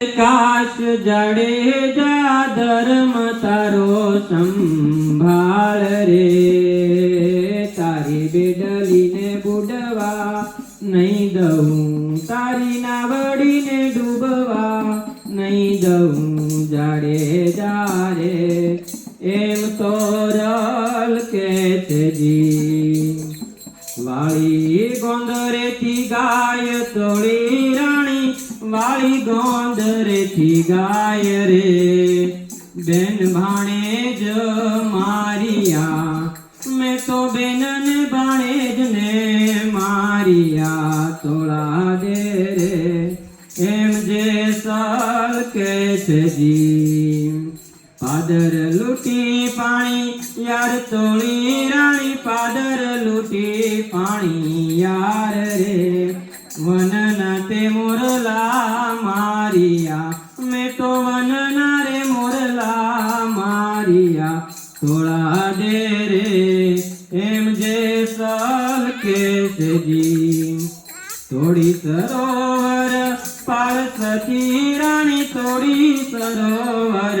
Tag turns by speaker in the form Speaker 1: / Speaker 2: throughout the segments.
Speaker 1: કાશ જાડેજા ધર્મ તારો સંભાળ રે. તારી બેડલીને બુડવા નહીં દઉં, તારી નાવડીને ડૂબવા નહીં દઉં જાડેજા રે. એમ તો રલ કે જી. વાળી ગોંદરેથી ગાય તોળી રાણી વાળી ગોંદરેથી ગાય રે. બેન ભાણે જ મારિયા. મેં તો બેનને ભાણે જ ને મારિયા. તોળા દે રે. એમ જે સલ કે છે જી પાદર લૂટી પાણી, યાર તોળી રાણી પાદર લૂટી પાણી, યાર રે. મેં તો વનના રે મોરલા મારિયા થોડા દે રે એમ જે સલ કે જી. થોડી સરોવર પાળ સખી રાણી, થોડી સરોવર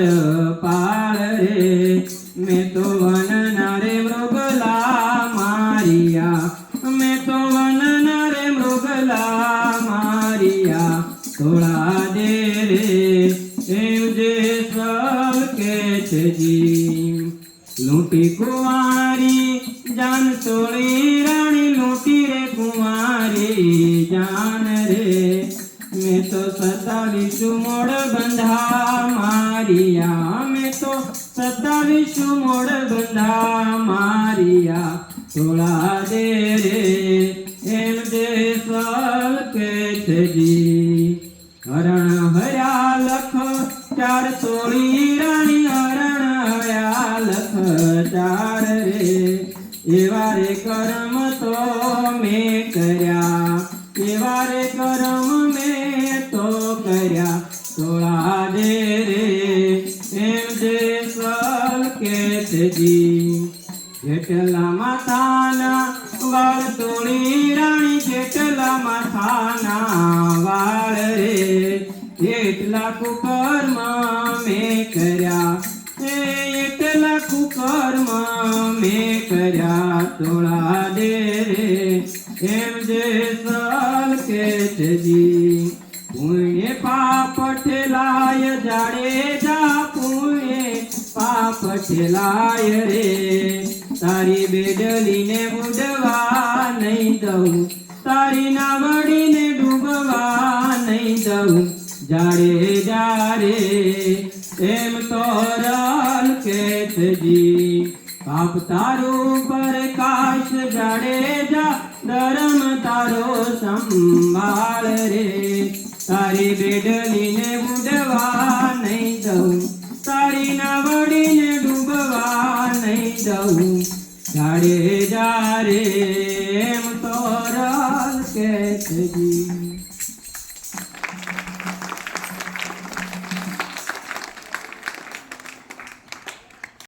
Speaker 1: પાળ. રે મેં તો વનના રે મૃગલા મારિયા મેં તો વનના રે મૃગલા મારિયા થોડા દે રે જી લૂંટી કુંવારી, જાન તોડી, રાણી લૂંટી રે કુંવારી, જાન રે. મેં તો સતાવીસું મોડ બંધા મારિયા. મેં તો સતાવીસું મોડ બંધા મારિયા. થોડા દે રે, એમ દે સલ કે હરણ હર્યા લખ, ચાર તોળી એવા રે કરમ તો મેં કર્યા, એવા રે કરમ મેં તો કર્યા. તોળા દે રે, એમ જે સલ કે જી. જેટલા માથાના વાળ તોડી રાણી, જેટલા માથાના વાળ રે. એટલા કુકર્મ મેં કર્યા કુકર્મ મેં કર્યા તોળા દે રે એમ જે સલ કે છે જી પુણ્ય પાપ ઠેલાય જાડે જા પુણ્ય પાપ ઠેલાય રે. તારી બેડલીને ઉડવા નહીં દઉં, તારી નાવડીને ડૂબવા નહીં દઉં. જાડે જારે એમ તો રલ કે જી પાપ તારું પ્રકાશ જાડે જા, ધર્મ તારો સંભાળ રે. તારી બેડલીને બુડવા નહીં દઉં, તારી નાવડીને ડૂબવા નહીં દઉં. જાડે જારે એમ તો રલ કે જી